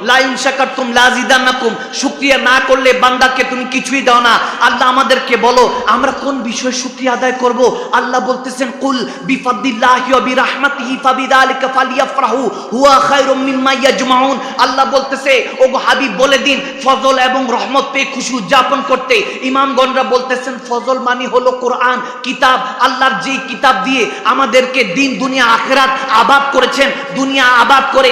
Line না করলে বান্দাকে তুমি কিছুই দাও না। আল্লাহ আমাদেরকে বলো, আমরা কোন বিষয়ে আদায় করব? আল্লাহ বলতেছেন, কুল আল্লাহ বলতেছে হাবিব, বলে দিন, ফজল এবং রহমত পেয়ে খুশি উদযাপন করতে। ইমামগণরা বলতেছেন, ফজল মানে হলো কোরআন, কিতাব, আল্লাহর যে কিতাব দিয়ে আমাদেরকে দিন, দুনিয়া, আখেরাত আবাদ করেছেন, দুনিয়া আবাদ করে,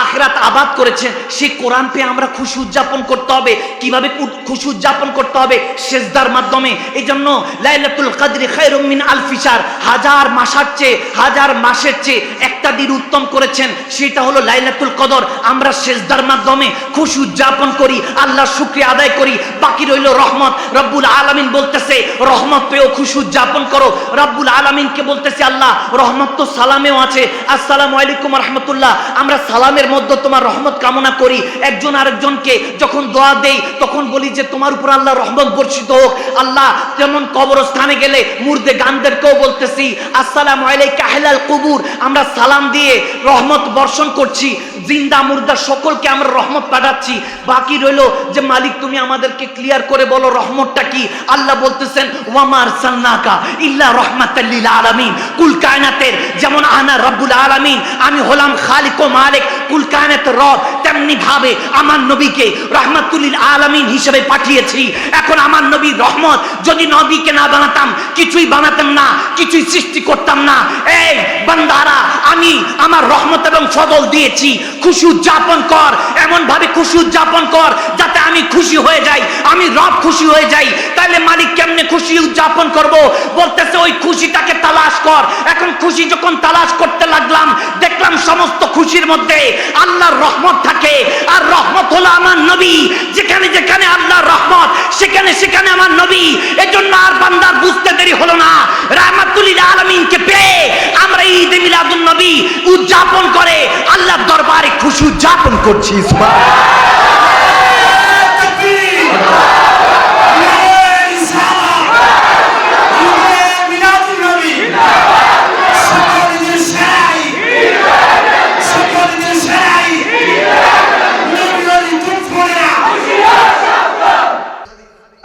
আখেরাত আবাদ করেছেন। সেই কোরআন পেয়ে আমরা খুশি উদযাপন করতে হবে। কীভাবে খুশি উদযাপন করতে হবে? সেজদার মাধ্যমে। এই জন্য লাইলাতুল কাদরি খায়রুম মিন আলফিসার হাজার মাসের চেয়ে, হাজার মাসের চেয়ে একটা দিন উত্তম করেছেন, সেটা হলো লাইলাতুল কদর। আমরা সেজদার মাধ্যমে খুশি উদযাপন করি, আল্লাহর শুক্রিয়া আদায় করি। বাকি রইল রহমত। রব্বুল আলামিন বলতেছে, রহমত পেয়েও খুশি উদযাপন করো। রব্বুল আলামিনকে বলতেছে, আল্লাহ, রহমত তো সালামেও আছে। আসসালামু আলাইকুম রহমতুল্লাহ। আমরা সালামের মধ্যে তোমার রহমত কামনা করি, একজন আরেকজনকে যখন দোয়া দেই, তখন বলি যে, তোমার উপর আল্লাহ রহমত বর্ষিত হোক। আল্লাহ, যেমন কবরস্থানে গেলে মুর্দে গানদেরকেও বলতেছি, আসসালামু আলাইকা আহলাল কুবুর। আমরা সালাম দিয়ে রহমত বর্ষণ করছি, জিন্দা মুর্দা সকলকে আমরা রহমত পাঠাচ্ছি। বাকি রইল যে, মালিক, তুমি আমাদেরকে ক্লিয়ার করে বলো রহমতটা কি? আল্লাহ বলতেছেন ওয়ামার সান্নাকা ইল্লা রহমাতাল্লিল আলামিন। কুল কায়নাতের, যেমন আনা রব্বুল আলামিন, আমি হলাম খালিক ও মালিক। কুল কায়নাতের রব তেমনি ভাবে আমার নবীকে রহমাতুল্লিল আলামিন হিসেবে পাঠিয়েছি। এখন আমার নবী রহমত যদি নবীকে না বানাতাম, কিছুই বানাতাম না, কিছুই সৃষ্টি করতাম না। এই বান্দারা, আমি আমার রহমত এবং ফজল দিয়েছি। খুশি উদযাপন কর এমন ভাবে খুশি উদযাপন কর যাতে আমি খুশি হয়ে যাই, আমি রব খুশি হয়ে যাই। তাহলে মালিক কেমনে খুশি উদযাপন করব? বলতেছে, ওই খুশিটাকে তালাশ কর। এখন খুশি যখন তালাশ করতে লাগলাম, দেখলাম সমস্ত খুশির মধ্যে আল্লাহর রহমত থাকে। আর রহমত হলো আমার নবী। যেখানে যেখানে আল্লাহর রহমত, সেখানে সেখানে আমার নবী। এজন্য আর বান্দার বুঝতে দেরি হলো না। রাহমাতুল্লিল আলমিনকে পেয়ে আমরা ঈদ মিলাদুল নবী উদযাপন করে আল্লাহর দরবারে খুশি উদযাপন করছি। সুবহান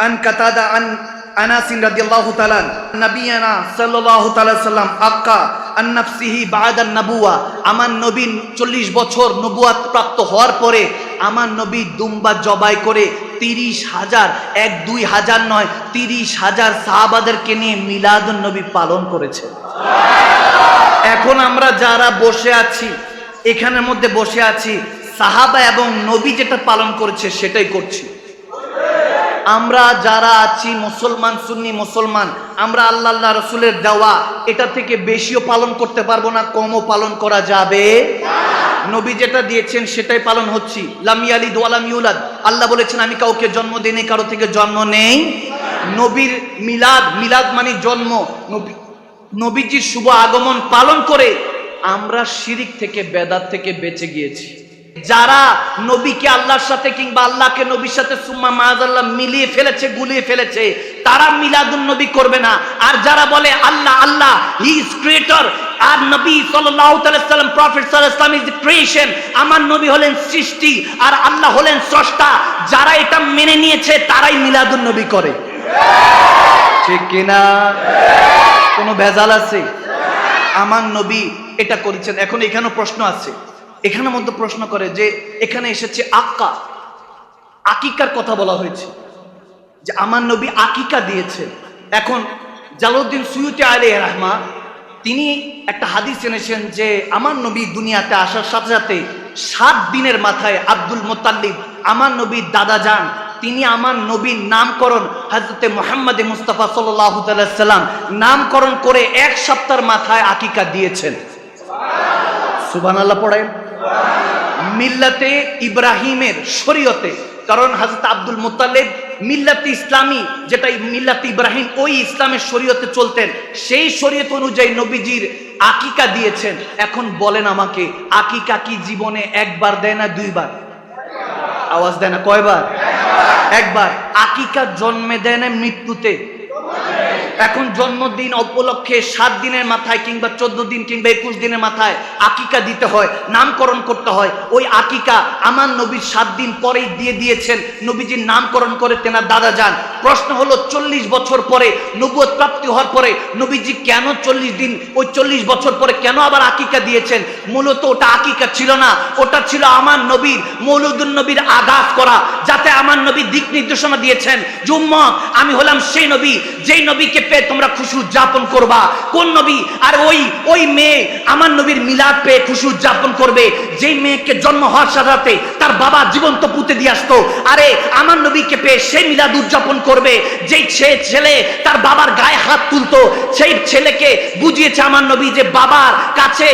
আন কাতাদা আন আনাসিন রাদিয়াল্লাহু তাআলা নবিয়ানা সাল্লাল্লাহু তাআলা সাল্লাম আক্কা আন নাফসিহি বাদা নাবুয়া আমার নবী 40 বছর নবুয়াত প্রাপ্ত হওয়ার পরে আমার নবী দুম্বা জবাই করে তিরিশ হাজার, এক দুই হাজার নয়, তিরিশ হাজার সাহাবাদেরকে নিয়ে মিলাদুন নবী পালন করেছে। এখন আমরা যারা বসে আছি, এখানের মধ্যে বসে আছি, সাহাবা এবং নবী যেটা পালন করেছে সেটাই করছি। আমরা যারা আছি মুসলমান, সুন্নি মুসলমান, আমরা আল্লাহ আল্লাহ রসুলের দেওয়া, এটা থেকে বেশিও পালন করতে পারব না, কমও পালন করা যাবে। নবী যেটা দিয়েছেন সেটাই পালন হচ্ছি। লামি আলী দোয়ালাম আল্লাহ বলেছেন, আমি কাউকে জন্ম দিইনি কারও থেকে জন্ম নেই। নবীর মিলাদ মিলাদ মানে জন্ম। নবী নবীজির শুভ আগমন পালন করে আমরা শিরিক থেকে বেদাত থেকে বেঁচে গিয়েছি। যারা নবীকে আল্লাহর সাথে কিংবা আল্লাহকে নবীর সাথে সুম্মা মায়াদাল্লাহ মিলিয়ে ফেলেছে, গুলিয়ে ফেলেছে, তারা মিলাদুন নবী করবে না। আর যারা বলে আল্লাহ আল্লাহ হি ইজ ক্রিয়েটর আর নবী সাল্লাম প্রফেট ওয়াসাল্লাম ইজ ক্রিয়েশন আমার নবী হলেন সৃষ্টি, আর আল্লাহ হলেন স্রষ্টা, যারা এটা মেনে নিয়েছে, তারাই মিলাদুন নবী করে। ঠিক কিনা? কোনো ভেজাল আছে? আমার নবী এটা করেছেন, এখন এখানেও প্রশ্ন আছে। এখানের মধ্যে প্রশ্ন করে যে এখানে এসেছে আক্কা। আকিকার কথা বলা হয়েছে। যে আমার নবী আকিকা দিয়েছে এখন জালাউদ্দিন সুয়ুতি আলী রহমা, তিনি একটা হাদিস এনেছেন যে আমার নবী দুনিয়াতে আসার সাথে সাথে সাত দিনের মাথায় আব্দুল মোতাল্লিব আমার নবীর দাদা যান। তিনি আমার নবীর নামকরণ হাজরতে মোহাম্মদ মুস্তাফা সাল্লাম নামকরণ করে এক সপ্তাহের মাথায় আকিকা দিয়েছেন। সুবান আল্লাহ পড়েন। মিল্লাতে ইব্রাহিমের শরীয়তে। কারণ হাজরত আব্দুল মুতালেব মিল্লাতে ইসলামী যেটা মিল্লাতে ইব্রাহিম, ওই ইসলামের শরীয়তে চলতেন। সেই শরীয়ত অনুযায়ী নবীজির আকিকা দিয়েছেন। এখন বলেন আমাকে, আকিকা কি জীবনে একবার দেয় না দুইবার? আওয়াজ দেয় না কয়বার? একবার। আকিকা জন্মে দেয় না মৃত্যুতে? এখন জন্মদিন উপলক্ষে সাত দিনের মাথায় কিংবা চোদ্দ দিন কিংবা একুশ দিনের মাথায় আকিকা দিতে হয়, নামকরণ করতে হয়। ওই আকিকা আমার নবীর সাত দিন পরেই দিয়ে দিয়েছেন। নবীজির নামকরণ করে তেনার দাদা যান। প্রশ্ন হলো, চল্লিশ বছর পরে নবুয়ত প্রাপ্তি হওয়ার পরে নবীজি কেন চল্লিশ দিন, ওই চল্লিশ বছর পরে কেন আবার আকিকা দিয়েছেন? মূলত ওটা আকিকা ছিল না, ওটা ছিল আমার নবীর মৌলুদুল নবীর আঘাত করা, যাতে আমার নবী দিক নির্দেশনা দিয়েছেন জুম্মা আমি হলাম সেই নবী, যেই নবীকে পেয়ে তোমরা খুশি উদযাপন করবা। কোন নবী? আর ওই ওই মেয়ে আমার নবীর মিলাদ পেয়ে খুশি উদযাপন করবে। মেয়েকে জন্ম হওয়ার সাথে সাথে তার বাবা জীবন্ত পুঁতে দিয়ে আসতো। আরে, আমার নবীকে সেই মিলাদ উদযাপন করবে। যেই ছেলে তার বাবার গায়ে হাত তুলতো, সেই ছেলেকে বুঝিয়েছে আমার নবী যে বাবার কাছে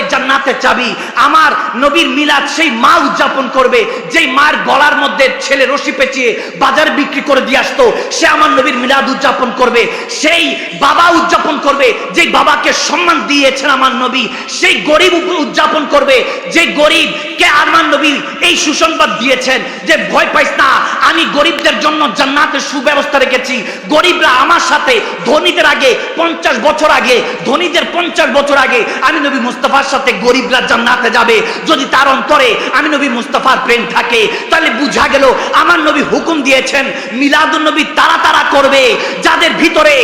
চাবি আমার নবীর মিলাদ সেই মা উদযাপন করবে। যেই মার গলার মধ্যে ছেলে রশি পেঁচিয়ে বাজার বিক্রি করে দিয়ে আসতো, সে আমার নবীর মিলাদ উদযাপন করবে। সেই বাবা উদযাপন করবে, যে বাবাকে সম্মান দিয়েছেন আমার নবী, সেই গরিব উদযাপন করবে, যে গরিব কে আমার নবী এই সুসংবাদ দিয়েছেন যে ভয় পাইস না, আমি গরিবদের জন্য জান্নাতের সুব্যবস্থা রেখেছি। গরিবরা আমার সাথে, ধনীদের আগে, পঞ্চাশ বছর আগে, ধনীদের পঞ্চাশ বছর আগে, আমি নবী মুস্তাফার সাথে গরিবরা জান্নাতে যাবে। যদি তার অন্তরে আমি নবী মুস্তাফার প্রেম থাকে, তাহলে বুঝা গেল আমার নবী হুকুম দিয়েছেন মিলাদুল নবী তারা তারা করবে। যাদের ভিতরে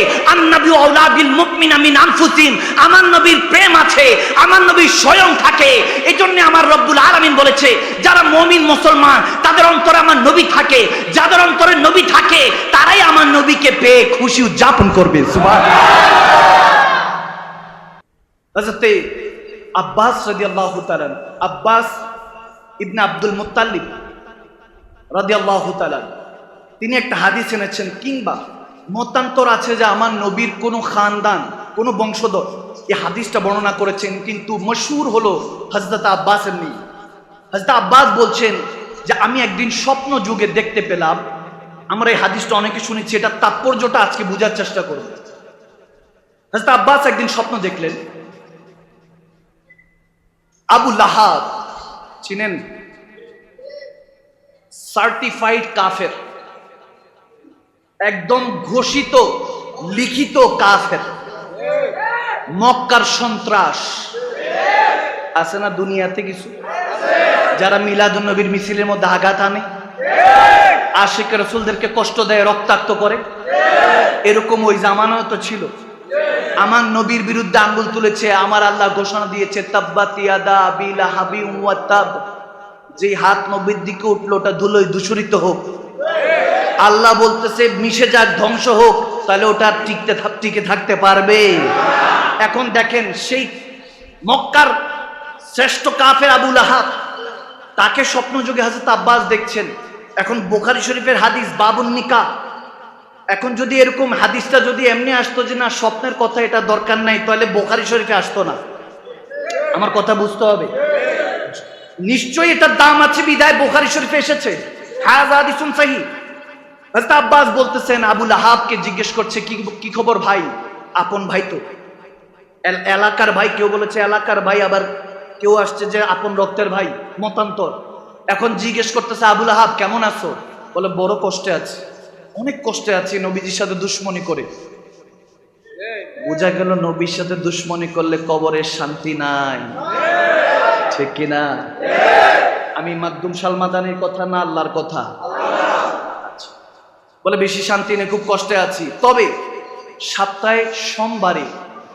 আমার নবীর প্রেম আছে, আমার স্বয়ং থাকে। আমার বলেছে, যারা মুসলমান, তাদের অন্তরে আমার নবী থাকে। যাদের অন্তরে নবী থাকে, তারাই আমার নবীকে পেয়ে খুশি উদযাপন করবে। আব্বাস আব্বাস ইবনে আব্দুল তিনি একটা হাদিস এনেছেন, কিংবা মতান্তর আছে যে আমার নবীর কোনো খানদান, কোনো বংশধর। এই হাদিসটা বর্ণনা করেছেন, কিন্তু মশহুর হলো হজরত আব্বাসের নেই হজরত আব্বাস বলছেন যে, আমি একদিন স্বপ্ন যুগে দেখতে পেলাম, আমরা এই হাদিসটা অনেকে শুনেছি এটা তাৎপর্যটা আজকে বোঝার চেষ্টা করব। হজরত আব্বাস একদিন স্বপ্ন দেখলেন। আবু লাহাব, চিনেন? সার্টিফাইড কাফের। একদম ঘোষিত, লিখিত কাফের। মক্কার সন্ত্রাস। আছে না দুনিয়াতে কিছু? যারা মিলাদুন নবীর মিছিলের মধ্যে আঘাত আনে। আশিক রসুলদেরকে কষ্ট দেয়, রক্তাক্ত করে। এরকম ওই জামানাও তো ছিল। আমার নবীর বিরুদ্ধে আঙ্গুল তুলেছে, আমার আল্লাহ ঘোষণা দিয়েছে হাবি যে হাত নবীর দিকে উঠল, ওটা ধুলোয় দূষরিত হোক। আল্লাহ বলতেছে, মিশে যাক, ধ্বংস হোক, তাহলে ওটা টিকতে টিকে থাকতে পারবে। এখন দেখেন, সেই মক্কার শ্রেষ্ঠ কাফের আবুল আহাব তাকে স্বপ্ন যুগে হাজরত আব্বাস দেখছেন। এখন বোখারি শরীফের হাদিস, বাবুন নিকা। এখন যদি এরকম হাদিসটা যদি এমনি আসতো যে, না, স্বপ্নের কথা, এটা দরকার নাই, তাহলে বোখারি শরীফে আসতো না। আমার কথা বুঝতে হবে। নিশ্চয়ই এটার দাম আছে বিদায় বোখারি শরীফে এসেছে। হ্যাঁ হাদিসুন সাহি আব্বাস বলতেছেন আবুল আহাবকে জিজ্ঞেস করছে, কি কি খবর ভাই? আপন ভাই তো। এলাকার ভাই? কেউ বলেছে, এলাকার ভাই। আবার কেউ আসছে যে, আপন রক্তের ভাই, মতান্তর। এখন জিজ্ঞেস করতেছে আবুল আহাব কেমন আছো? বলে, বড় কষ্টে আছে। অনেক কষ্টে আছি নবীজির সাথে দুশ্মনী করে। বোঝা গেল নবীর সাথে দুশ্মনী করলে কবরের শান্তি নাই। ঠিক কিনা? আমি মাকদুম সালমাদানির কথা না, আল্লাহর কথা। বলে, বেশি শান্তি নেই খুব কষ্টে আছি। তবে সপ্তাহে সোমবারে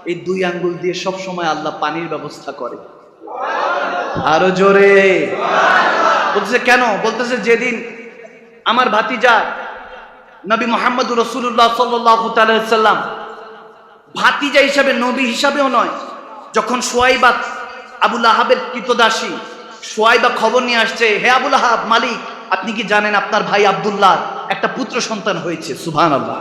এই দুই আঙ্গুল দিয়ে সব সময় আল্লাহ পানির ব্যবস্থা করে। আরও জোরে। বলতেছে, কেন? বলতেছে, যেদিন আমার ভাতিজা নবী মোহাম্মদ রসুল্লাহ সাল্লাম ভাতিজা হিসাবে, নবী হিসাবেও নয়, যখন সোয়াইবা আবুল আহাবের কৃতদাসী সোয়াইবা খবর নিয়ে আসছে, হে আবুল আহাব, মালিক, আপনি কি জানেন আপনার ভাই আব্দুল্লাহ? একটা পুত্র সন্তান হয়েছে সুভান আল্লাহ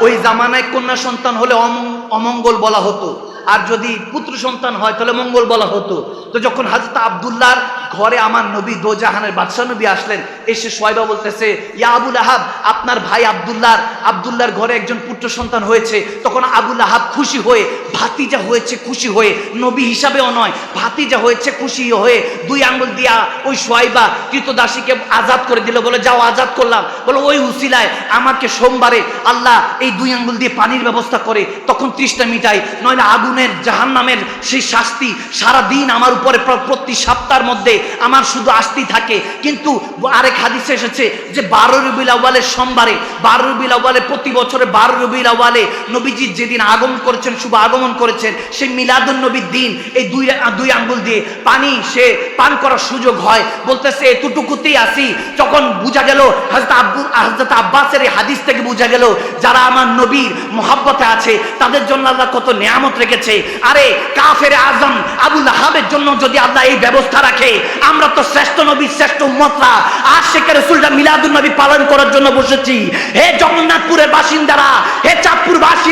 ওই জামানায় কন্যা সন্তান হলে অমং- অমঙ্গল বলা হতো। আর যদি পুত্র সন্তান হয়, তাহলে মঙ্গল বলা হতো। তো যখন হাজরত আবদুল্লাহর ঘরে আমার নবী দোজাহানের বাদশাহ নবী আসলেন, এসে সোয়বা বলতেছে, ইয়া আবুল আহাব, আপনার ভাই আবদুল্লাহর আবদুল্লাহর ঘরে একজন পুত্র সন্তান হয়েছে। তখন আবুল আহাব খুশি হয়ে, ভাতিজা হয়েছে খুশি হয়ে, নবী হিসাবেও নয়, ভাতিজা হয়েছে খুশি হয়ে দুই আঙ্গুল দিয়া ওই সোয়াইবা কৃতদাসীকে আজাদ করে দিল, বলে, যাও, আজাদ করলাম। বলে, ওই উসিলায় আমাকে সোমবারে আল্লাহ এই দুই আঙ্গুল দিয়ে পানির ব্যবস্থা করে। তখন তৃষ্ণা মিটাই, নইলে আগুনের জাহান নামের সেই শাস্তি সারা দিন আমার উপরে প্রতি সপ্তাহের মধ্যে আমার শুধু আসতেই থাকে। কিন্তু আরেক হাদিসে এসেছে যে বারো রবিল আওয়ালের সোমবারে, বারো রবিল আওয়ালে প্রতি বছরে বারো রবিল আওয়ালে নবীজি যেদিন আগমন করেছেন, শুভ আগমন করেছেন, সেই মিলাদুন নবীর দিন, এই দুই দুই আঙ্গুল দিয়ে পানি সে পান করার সুযোগ হয়। বলতেছে, এতটুকুতেই আসি। যখন বোঝা গেল হজরত আব্বুর হজরত আব্বাসের এই হাদিস থেকে বোঝা গেল, যারা আমার নবীর মহাব্বতে আছে, তাদের জন্য আল্লাহ কত নিয়ামত রেখেছে। আরে, কাফের আজম আবুল আহাবের জন্য যদি আল্লাহ এই ব্যবস্থা রাখে, আমরা তো শ্রেষ্ঠ নবী, শ্রেষ্ঠ উম্মতরা। আর শেখের রসুলটা মিলাদুল নবী পালন করার জন্য বসেছি। হে জগন্নাথপুরের বাসিন্দারা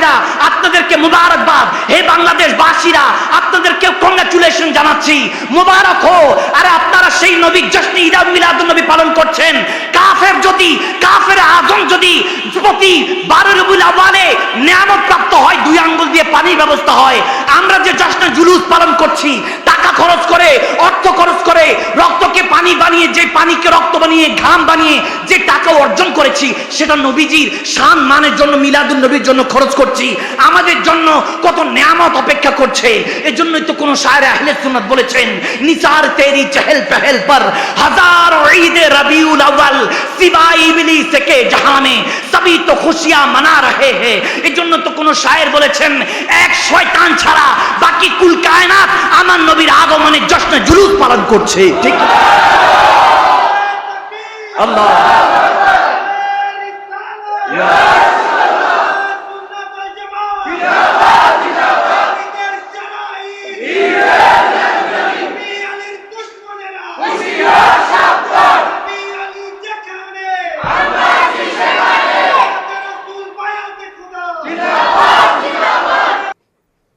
বাসীরা, আপনাদেরকে মুবারকবাদ। হে বাংলাদেশ বাসীরা আপনাদেরকে কংগ্রাচুলেশন জানাচ্ছি। মুবারক হো আরে আপনারা সেই নবীর জশ্নে ঈদ মিলাদুল নবী পালন করছেন। কাফের যদি, কাফের আজম যদি প্রতি বারো রবিউল আওয়ালে নিয়ামত প্রাপ্ত হয়, দুই আঙ্গুল দিয়ে পানির ব্যবস্থা হয়। আমরা যে জশ্নে জুলুস পালন করছি টাকা খরচ করে, অর্থ খরচ করে, রক্তকে পানি বানিয়ে, যে পানিকে রক্ত বানিয়ে, ঘাম বানিয়ে যে টাকা অর্জন করেছি, সেটা নবীজির সান মানের জন্য মিলাদুল নবীর জন্য খরচ করছি। আমাদের জন্য কত নিয়ামত অপেক্ষা করছে। এর জন্যই তো কোন শায়ের আহলে সুন্নাত বলেছেন নিচার তেরি চহল পহল পর, হাজার ঈদে রবিউল আউয়াল সিবা ইবলিস কে জাহানে, সবই তো খুশিয়া মানা রহে হে। এর জন্য তো কোন শায়ের বলেছেন, এক শয়তান ছাড়া বাকি কুল কায়নাত আমার নবীর আগমনের জশ্নে জুলুস পালন করছে ঠিক? আল্লাহ।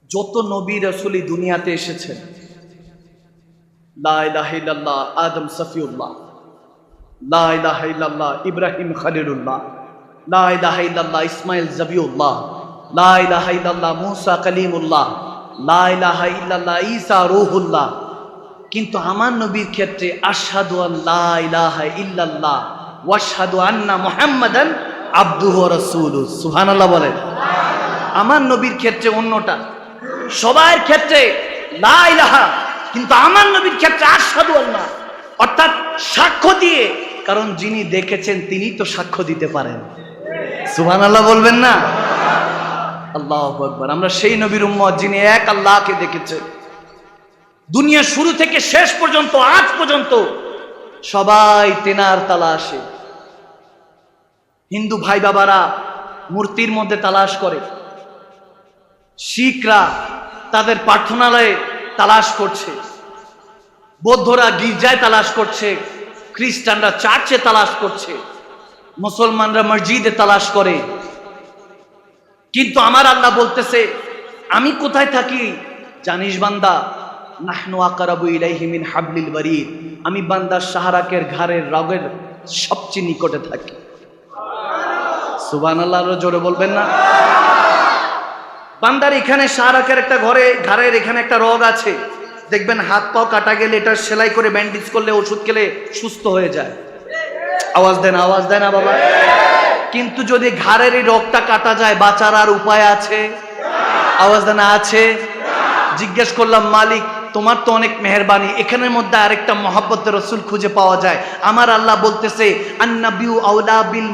যত নবী রসুলি দুনিয়াতে এসেছেন লা ইলাহা ইল্লাল্লাহ আদম সফিউল্লাহ। লা ইলাহা ইল্লাল্লাহ ইব্রাহিম খলিলুল্লাহ। লা ইলাহা ইল্লাল্লাহ ইসমাইল জবিউল্লাহ। লা ইলাহা ইল্লাল্লাহ মুসা কলিমুল্লাহ। লা ইলাহা ইল্লাল্লাহ ঈসা রূহুল্লাহ। কিন্তু আমার নবীর ক্ষেত্রে আশহাদু ইলাহা ইল্লাল্লাহ ওয়াশহাদু আন্না মুহাম্মাদান আবদুহু ওয়া রাসূলুহু। সুবহানাল্লাহ বলেন। আমার নবীর ক্ষেত্রে অন্যটা। সবার ক্ষেত্রে লা ইলাহা কিন্তু আমার নবীর ক্ষেত্রে আশহাদু আল্লাহ। অর্থাৎ সাক্ষ্য দিয়ে, কারণ যিনি দেখেছেন তিনি তো সাক্ষ্য দিতে পারেন। সুহান আল্লাহ বলবেন না? আল্লাহ আকবার। আমরা সেই নবীর উম্মত যিনি এক আল্লাহকে দেখেছেন দুনিয়া শুরু থেকে শেষ পর্যন্ত, আজ পর্যন্ত সবাই তেনার তালাশে। হিন্দু ভাই বাবারা মূর্তির মধ্যে তালাশ করে। শিখরা তাদের প্রার্থনালয়ে তালাশ করছে। বৌদ্ধরা গির্জায় তালাশ করছে, খ্রিস্টানরা চার্চে তালাশ করছে, মুসলমানরা মসজিদে তালাশ করে। কিন্তু আমার আল্লাহ বলতেছে, আমি কোথায় থাকি? জানিস বান্দা, নাহনু আকারাবু ইলাইহি মিন হাবলিল বারিদ। আমি বান্দার সাহারাকের ঘাড়ের রগের সবচেয়ে নিকটে থাকি। সুবহানাল্লাহ, আরও জোরে বলবেন না? বান্দার এখানে সারাকের একটা ঘরে, ঘাড়ের এখানে একটা রোগ আছে। দেখবেন হাত পাও কাটা গেলে এটা সেলাই করে ব্যান্ডেজ করলে ওষুধ খেলে সুস্থ হয়ে যায়। আওয়াজ দেন আওয়াজ দেন না বাবা। কিন্তু যদি ঘাড়ের এই রোগটা কাটা যায়, বাঁচার আর উপায় আছে? আওয়াজ দেন, আছে? জিজ্ঞেস করলাম, মালিক তোমার তো অনেক মেহরবানি, এখানের মধ্যে আরেকটা মহাব্বত রসুল খুঁজে পাওয়া যায়। আমার আল্লাহ বলতেছে বিল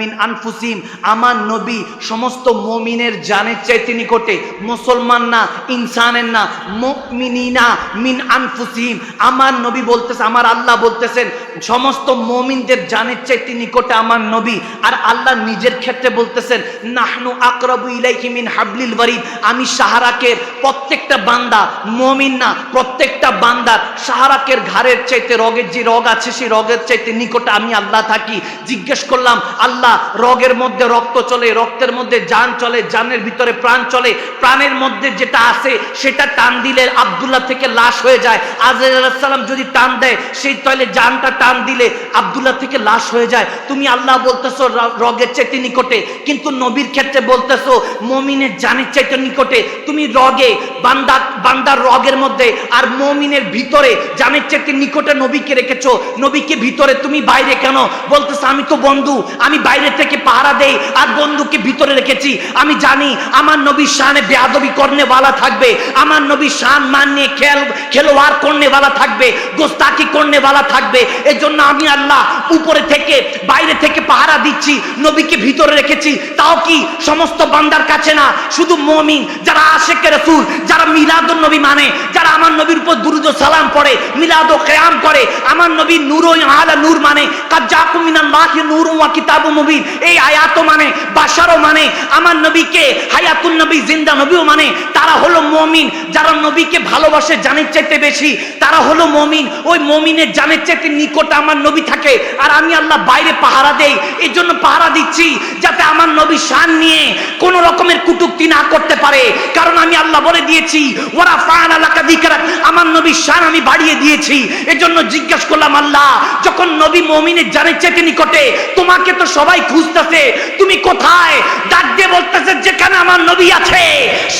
মিন আনফুসিম। আমার নবী সমস্ত মুমিনের জানের চাইতে নিকটে, মুসলমান না, ইনসানের না, মুমিনিনা মিন আনফুসিম। আমার নবী বলতেছে, আমার আল্লাহ বলতেছেন, সমস্ত মুমিনদের জানের চাইতে নিকটে আমার নবী। আর আল্লাহ নিজের ক্ষেত্রে বলতেছেন, নাহনু আকরাবু ইলাইহি মিন হাবলিল ওয়ারিদ। আমি সাহারাকের প্রত্যেকটা বান্দা, মুমিন না প্রত্যেকটা বান্দার সাহারাকের ঘাড়ের চাইতে রগের যে রগ আছে, সেই রগের চাইতে নিকটে আমি আল্লাহ থাকি। জিজ্ঞেস করলাম, আল্লাহ, রগের মধ্যে রক্ত চলে, রক্তের মধ্যে জান চলে, জানের ভিতরে প্রাণ চলে, প্রাণের মধ্যে যেটা আছে, সেটা টান দিলে আবদুল্লাহ থেকে লাশ হয়ে যায়। আজরাইসাল্লাম যদি টান দেয়, সেই তলে জানটা টান দিলে আবদুল্লাহ থেকে লাশ হয়ে যায়। তুমি আল্লাহ বলতেছো রগের চাইতে নিকটে, কিন্তু নবীর ক্ষেত্রে বলতেছো, মমিনের জানের চাইতে নিকটে। তুমি রগে, বান্দা, বান্দার রগের মধ্যে মধ্যে আর মমিনের ভিতরে জামের চেয়ে নিকটে নবীকে রেখেছো। নবীকে ভিতরে তুমি বাইরে কেন? বলতেছে, আমি তো বন্ধু, আমি বাইরে থেকে পাহারা দেই, আর বন্ধুকে ভিতরে রেখেছি। আমি জানি আমার নবীর শানে বেয়াদবি কর্নেওয়ালা থাকবে। আমার নবী শান মান নিয়ে খেল, খেলোয়াড় কর্নেওয়ালা থাকবে গোস্তাকি কর্নেওয়ালা থাকবে। এজন্য আমি আল্লাহ উপরে থেকে, বাইরে থেকে পাহারা দিচ্ছি, নবীকে ভিতরে রেখেছি। তাও কি সমস্ত বান্দার কাছে না? শুধু মমিন, যারা আশেখ রসুল, যারা মিলাদ নবী মানে যারা আমার নবীর উপর দুরুদ সালাম পড়ে, মিলাদ ও কেয়াম করে। আমার নবী নূর আলা নূর মানে কাজ্জাকু মিনাল্লাহি নূরুন ওয়া কিতাবুম মুবিন এই আয়াত মানে বাশারও মানে। আমার নবীকে হায়াতুন নবী, জিন্দা নবীও মানে। তারা হলো মমিন, যারা নবীকে ভালোবাসে জানের চাইতে বেশি, তারা হলো মমিন। ওই মমিনের জানের চাইতে নিকট আমার নবী থাকে, আর আমি আল্লাহ বাইরে পাহারা দেই। এই জন্য পাহারা দিচ্ছি, যাতে আমার নবী শান নিয়ে কোন রকমের কুটুক্তি না করতে পারে। কারণ আমি আল্লাহ বলে দিয়েছি ওরা ফান আলাকা দিকরাত আমার নবী শান আমি বাড়িয়ে দিয়েছি। এজন্য জিজ্ঞাসা করলাম আল্লাহ যখন নবী মমিনের জানের চাইতে নিকটে তোমাকে তো সবাই খুঁজতেছে তুমি কোথায়? ডাক দিয়ে বলতেছে যেখানে আমার নবী আছে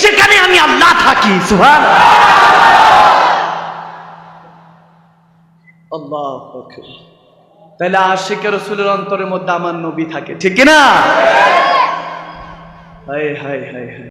সেখানে আমি আল্লাহ থাকি। সুহান আল্লাহ তাহলে আশিকে রসুলের অন্তরের মধ্যে আমার নবী থাকে ঠিক না হায় হায় হায় হায়।